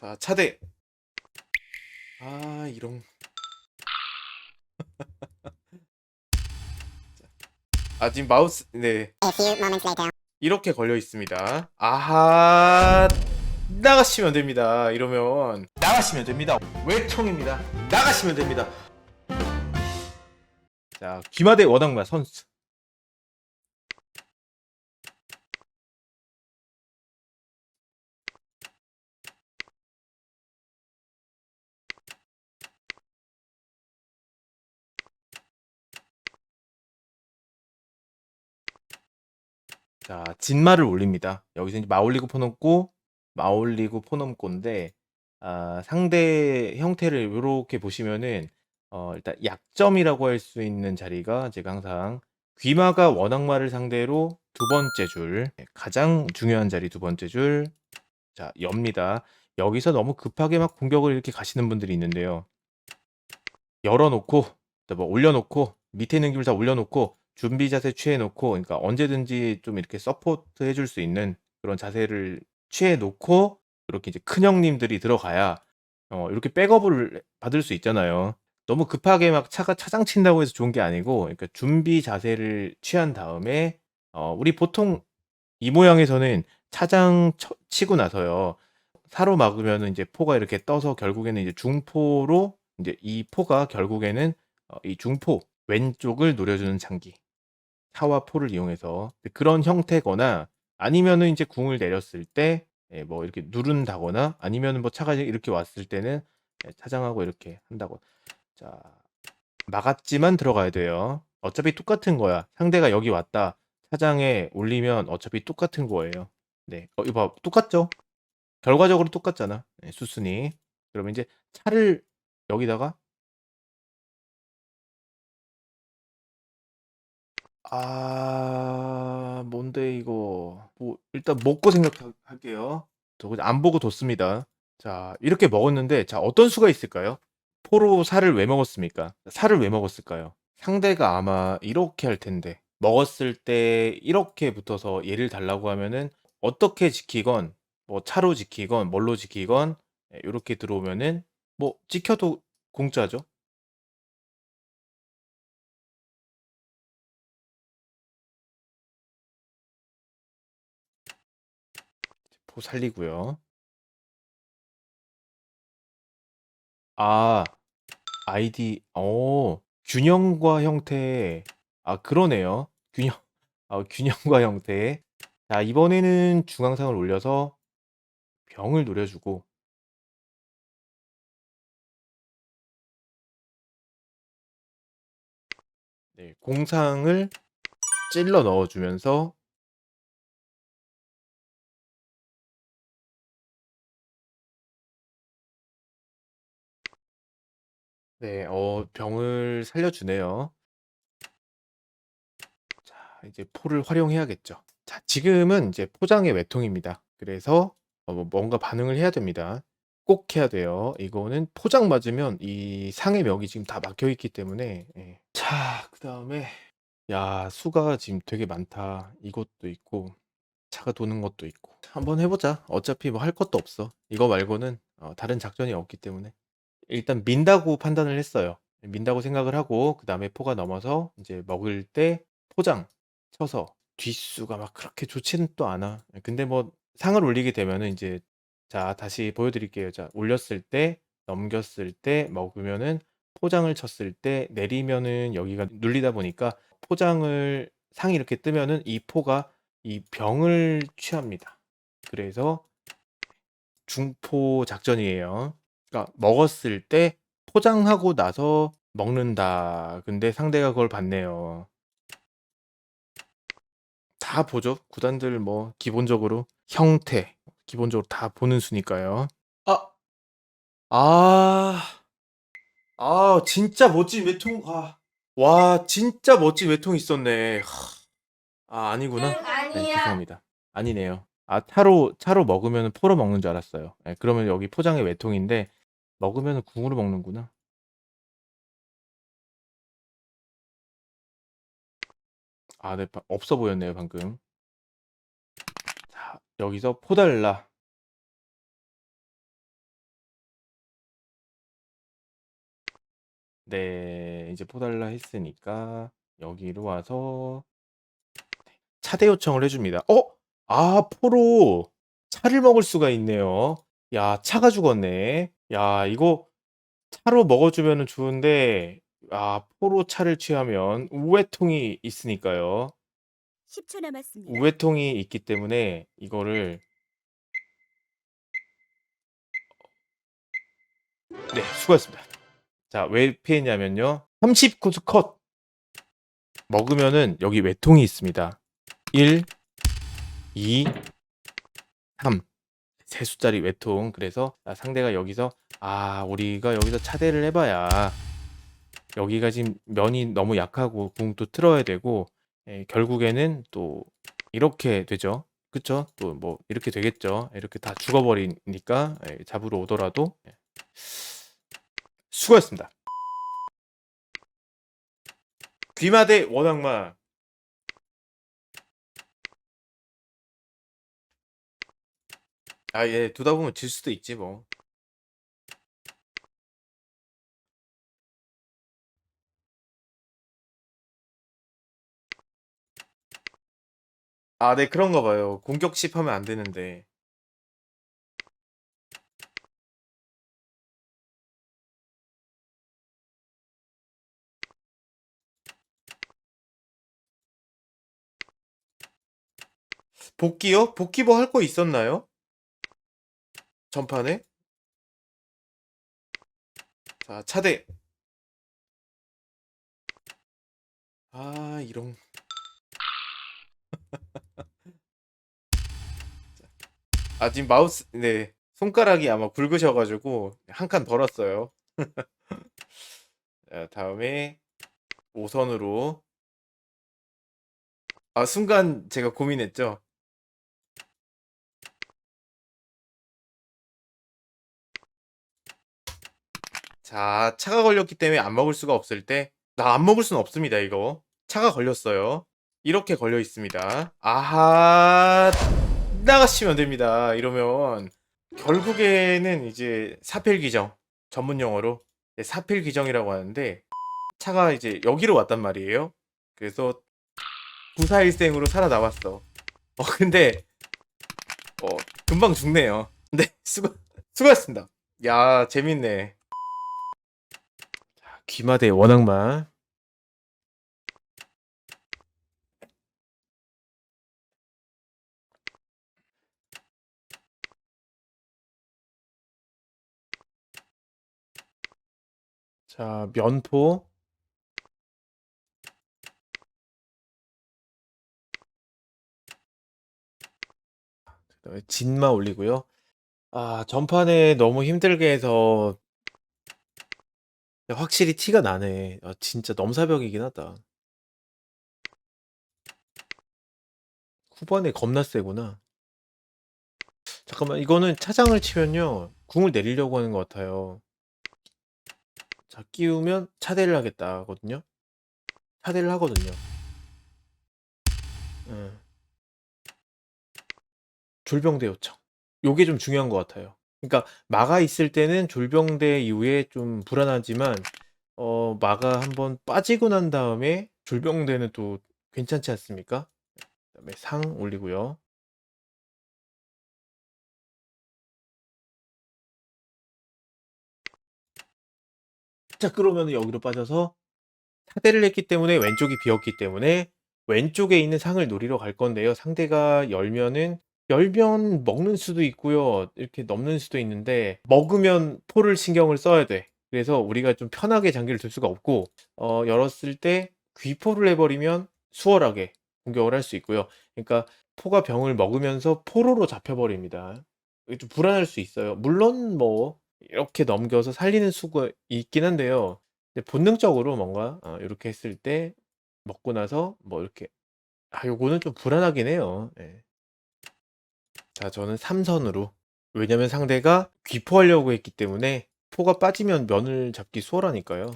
자, 차대. 아, 이런. 자. 아, 지금 마우스, 네. 이렇게 걸려 있습니다. 아하. 나가시면 됩니다. 이러면. 나가시면 됩니다. 외통입니다. 나가시면 됩니다. 자, 귀마대 워낙마 선수. 자, 진마를 올립니다. 여기서 이제 마올리고 포넘고, 마올리고 포넘고인데, 아, 상대 형태를 이렇게 보시면은, 어, 일단 약점이라고 할 수 있는 자리가 제가 항상 귀마가 원악마를 상대로 두 번째 줄, 네, 가장 중요한 자리 두 번째 줄, 자, 엽니다. 여기서 너무 급하게 막 공격을 이렇게 가시는 분들이 있는데요. 열어놓고, 뭐 올려놓고, 밑에 있는 기물 다 올려놓고, 준비 자세 취해 놓고, 그러니까 언제든지 좀 이렇게 서포트 해줄 수 있는 그런 자세를 취해 놓고, 이렇게 이제 큰 형님들이 들어가야, 어, 이렇게 백업을 받을 수 있잖아요. 너무 급하게 막 차가 차장 친다고 해서 좋은 게 아니고, 그러니까 준비 자세를 취한 다음에, 어, 우리 보통 이 모양에서는 차장 쳐- 치고 나서요. 사로 막으면은 이제 포가 이렇게 떠서 결국에는 이제 중포로 이제 이 포가 결국에는 어, 이 중포 왼쪽을 노려주는 장기 사와 포를 이용해서 그런 형태거나 아니면은 이제 궁을 내렸을 때 뭐 이렇게 누른다거나 아니면은 뭐 차가 이렇게 왔을 때는 예, 차장하고 이렇게 한다고. 자 막았지만 들어가야 돼요. 어차피 똑같은 거야. 상대가 여기 왔다. 차장에 올리면 어차피 똑같은 거예요. 네. 어, 이거 봐 똑같죠? 결과적으로 똑같잖아. 네, 수순이. 그러면 이제 차를 여기다가 아 뭔데 이거. 뭐 일단 먹고 생각할게요. 저 그냥 안 보고 뒀습니다. 자 이렇게 먹었는데 자 어떤 수가 있을까요? 포로 살을 왜 먹었습니까? 살을 왜 먹었을까요? 상대가 아마 이렇게 할 텐데. 먹었을 때 이렇게 붙어서 얘를 달라고 하면은 어떻게 지키건 뭐 차로 지키건 뭘로 지키건 이렇게 들어오면은 뭐 찍혀도 공짜죠 포 살리고요. 아 아이디 어 균형과 형태. 아 그러네요. 균형 아 균형과 형태. 자 이번에는 중앙상을 올려서 병을 노려 주고. 네, 공상을 찔러 넣어 주면서 네, 어, 병을 살려주네요. 자, 이제 포를 활용해야겠죠. 자, 지금은 이제 포장의 외통입니다. 그래서 어, 뭐 뭔가 반응을 해야 됩니다. 꼭 해야 돼요. 이거는 포장 맞으면 이 상의 멱이 지금 다 막혀 있기 때문에. 예. 자, 그 다음에 야, 수가 지금 되게 많다. 이것도 있고 차가 도는 것도 있고. 한번 해 보자. 어차피 뭐 할 것도 없어. 이거 말고는 어, 다른 작전이 없기 때문에. 일단 민다고 판단을 했어요. 민다고 생각을 하고 그다음에 포가 넘어서 이제 먹을 때 포장 쳐서 뒷수가 막 그렇게 좋지는 또 않아. 근데 뭐 상을 올리게 되면은 이제 자 다시 보여 드릴게요. 자 올렸을 때 넘겼을 때 먹으면은 포장을 쳤을 때 내리면은 여기가 눌리다 보니까 포장을 상이 이렇게 뜨면은 이 포가 이 병을 취합니다. 그래서 중포 작전이에요. 그러니까 먹었을 때 포장하고 나서 먹는다. 근데 상대가 그걸 봤네요. 다 보죠. 구단들 뭐 기본적으로 형태 기본적으로 다 보는 수니까요. 아, 아, 아, 진짜 멋진 외통. 아, 와, 진짜 멋진 외통 있었네. 하, 아, 아니구나. 네, 아니야. 죄송합니다. 아니네요. 아, 차로 차로 먹으면 포로 먹는 줄 알았어요. 예, 그러면 여기 포장의 외통인데 먹으면 궁으로 먹는구나. 아, 네, 없어 보였네요, 방금. 자, 여기서 포달라. 네, 이제 포달라 했으니까 여기로 와서 차대 요청을 해줍니다. 어? 아, 포로 차를 먹을 수가 있네요. 야, 차가 죽었네. 야 이거 차로 먹어 주면은 좋은데 아 포로 차를 취하면 우회통이 있으니까요. 10초 남았습니다. 우회통이 있기 때문에 이거를 네 수고하셨습니다. 자 왜 피했냐면요. 30코스 컷 먹으면은 여기 외통이 있습니다. 1 2 3 세 숫자리 외통. 그래서 아 상대가 여기서 '아 우리가 여기서 차대를 해 봐야 여기가 지금 면이 너무 약하고 궁도 틀어야 되고 예 결국에는 또 이렇게 되죠. 그쵸? 또 뭐 이렇게 되겠죠. 이렇게 다 죽어 버리니까 예 잡으러 오더라도 예. 수고하셨습니다. 귀마대 원악마 아 예. 두다 보면 질 수도 있지 뭐. 아 네 그런가 봐요. 공격십 하면 안 되는데. 복귀요? 복귀 뭐 할 거 있었나요? 전판에? 자 차대. 아 이런 아 지금 마우스 네. 손가락이 아마 굵으셔 가지고 한칸 벌었어요. 자 다음에 5 선으로 아 순간 제가 고민했죠. 자 차가 걸렸기 때문에 안 먹을 수가 없을 때 나 안 먹을 수는 없습니다 이거. 차가 걸렸어요. 이렇게 걸려 있습니다. 아하 나가시면 됩니다. 이러면 결국에는 이제 사필 규정 전문 용어로 네 사필 규정이라고 하는데 차가 이제 여기로 왔단 말이에요. 그래서 구사일생으로 살아남았어. 어 근데 어 금방 죽네요. 네 수고 수고하셨습니다. 야 재밌네. 자 귀마대 원악마. 자 면포. 그다음에 진마 올리고요. 아 전판에 너무 힘들게 해서 확실히 티가 나네. 아 진짜 넘사벽이긴 하다. 후반에 겁나 세구나. 잠깐만 이거는 차장을 치면요. 궁을 내리려고 하는 것 같아요. 자 끼우면 차대를 하겠다 하거든요. 차대를 하거든요. 예. 졸병대 요청. 요게 좀 중요한 것 같아요. 그러니까 마가 있을 때는 졸병대 이후에 좀 불안하지만 어 마가 한번 빠지고 난 다음에 졸병대는 또 괜찮지 않습니까? 그다음에 상 올리고요. 자 그러면은 여기로 빠져서 차대를 했기 때문에 왼쪽이 비었기 때문에 왼쪽에 있는 상을 노리러 갈 건데요. 상대가 열면은 열면 먹는 수도 있고요. 이렇게 넘는 수도 있는데 먹으면 포를 신경을 써야 돼. 그래서 우리가 좀 편하게 장기를 둘 수가 없고 어 열었을 때 귀포를 해 버리면 수월하게 공격을 할 수 있고요. 그러니까 포가 병을 먹으면서 포로로 잡혀 버립니다. 이게 좀 불안할 수 있어요. 물론 뭐 이렇게 넘겨서 살리는 수가 있긴 한데요. 본능적으로 뭔가 어 요렇게 했을 때 먹고 나서 뭐 이렇게 아 요거는 좀 불안하긴 해요. 예. 자, 저는 3선으로. 왜냐면 상대가 귀포하려고 했기 때문에 포가 빠지면 면을 잡기 수월하니까요.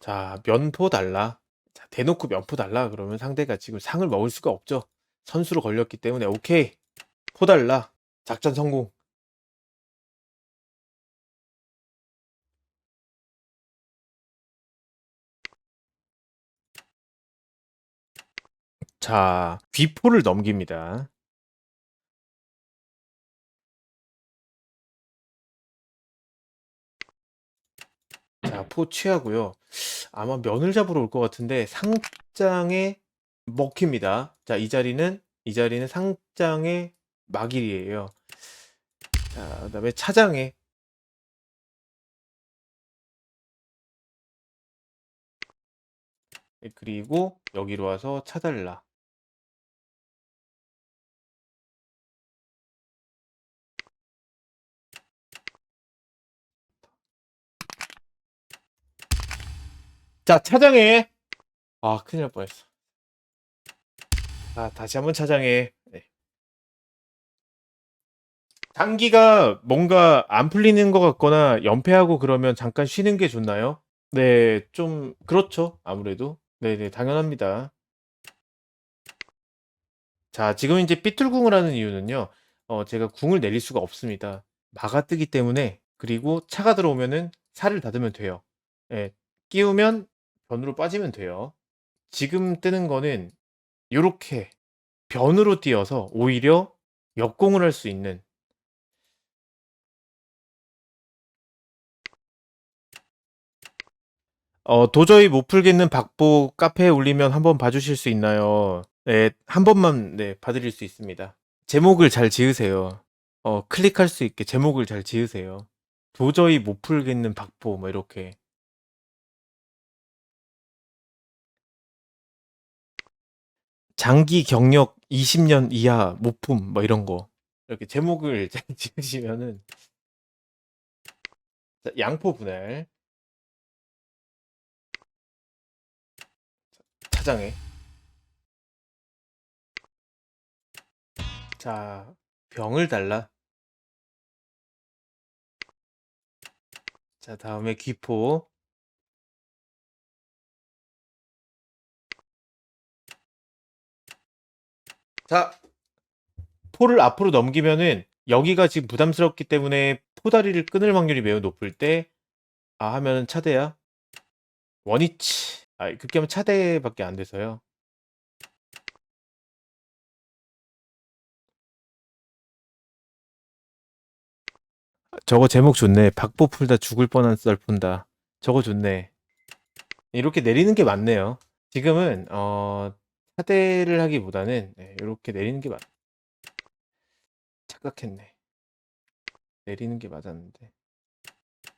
자, 면포 달라. 자, 대놓고 면포 달라. 그러면 상대가 지금 상을 먹을 수가 없죠. 선수로 걸렸기 때문에 오케이. 포 달라. 작전 성공. 자, 귀포를 넘깁니다. 자, 포 취하고요. 아마 면을 잡으러 올 것 같은데 상장에 먹힙니다. 자, 이 자리는 이 자리는 상장의 막일이에요. 자, 그다음에 차장에 네, 그리고 여기로 와서 차달라. 자, 차장해. 아, 큰일 날 뻔했어. 아, 다시 한번 차장해. 네. 장기가 뭔가 안 풀리는 것 같거나 연패하고 그러면 잠깐 쉬는 게 좋나요? 네, 좀 그렇죠. 아무래도. 네 네, 당연합니다. 자, 지금 이제 삐뚤궁을 하는 이유는요. 어, 제가 궁을 내릴 수가 없습니다. 마가 뜨기 때문에 그리고 차가 들어오면은 살을 닫으면 돼요. 예, 끼우면 변으로 빠지면 돼요. 지금 뜨는 거는 요렇게 변으로 뛰어서 오히려 역공을 할 수 있는 어, 도저히 못 풀겠는 박보 카페에 올리면 한번 봐주실 수 있나요? 네, 한 번만 네, 봐드릴 수 있습니다. 제목을 잘 지으세요. 어, 클릭할 수 있게 제목을 잘 지으세요. 도저히 못 풀겠는 박보 뭐 이렇게. 장기 경력 20년 이하 모품 뭐 이런 거. 이렇게 제목을 잘 지으시면은 자, 양포 분할. 차장에. 자 병을 달라. 자 다음에 귀포 자 포를 앞으로 넘기면은 여기가 지금 부담스럽기 때문에 포다리를 끊을 확률이 매우 높을 때 아 하면은 차대야? 원위치. 아 그렇게 하면 차대밖에 안 돼서요. 저거 제목 좋네. 박보 풀다 죽을 뻔한 썰 푼다. 저거 좋네. 이렇게 내리는 게 맞네요. 지금은 어 차대를 하기보다는 네, 이렇게 내리는 게 맞. 착각했네. 내리는 게 맞았는데.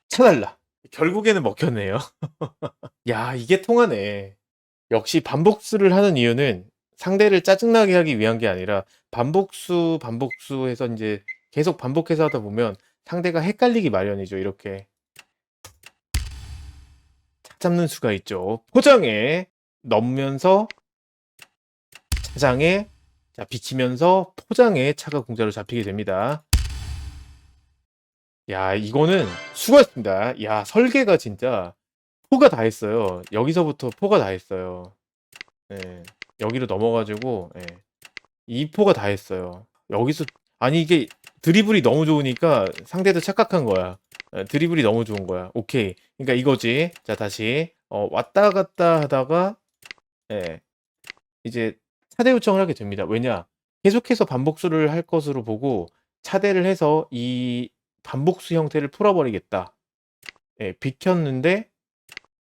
차달라. 결국에는 먹혔네요. 야, 이게 통하네. 역시 반복수를 하는 이유는 상대를 짜증나게 하기 위한 게 아니라 반복수, 반복수 해서 이제 계속 반복해서 하다 보면 상대가 헷갈리기 마련이죠. 이렇게. 잡는 수가 있죠. 포장에 넣으면서 차장에 자 비치면서 포장에 차가 공짜로 잡히게 됩니다. 야 이거는 수고했습니다. 야 설계가 진짜 포가 다 했어요. 여기서부터 포가 다 했어요. 예, 여기로 넘어가지고 예, 이 포가 다 했어요. 여기서 아니 이게 드리블이 너무 좋으니까 상대도 착각한 거야. 예, 드리블이 너무 좋은 거야. 오케이. 그러니까 이거지. 자 다시 어, 왔다 갔다 하다가 예, 이제 차대 요청을 하게 됩니다. 왜냐? 계속해서 반복수를 할 것으로 보고 차대를 해서 이 반복수 형태를 풀어버리겠다. 예, 비켰는데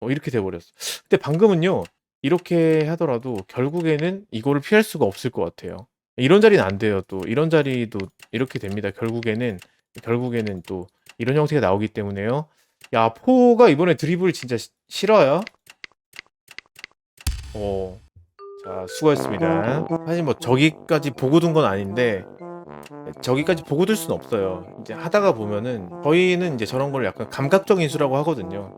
어, 이렇게 돼버렸어. 근데 방금은요 이렇게 하더라도 결국에는 이거를 피할 수가 없을 것 같아요. 이런 자리는 안 돼요. 또 이런 자리도 이렇게 됩니다. 결국에는 결국에는 또 이런 형태가 나오기 때문에요. 야 포가 이번에 드리블 진짜 시- 싫어요. 어. 자, 수고했습니다. 사실 뭐 저기까지 보고 둔 건 아닌데 저기까지 보고 둘 수는 없어요. 이제 하다가 보면은 저희는 이제 저런 걸 약간 감각적 인수라고 하거든요.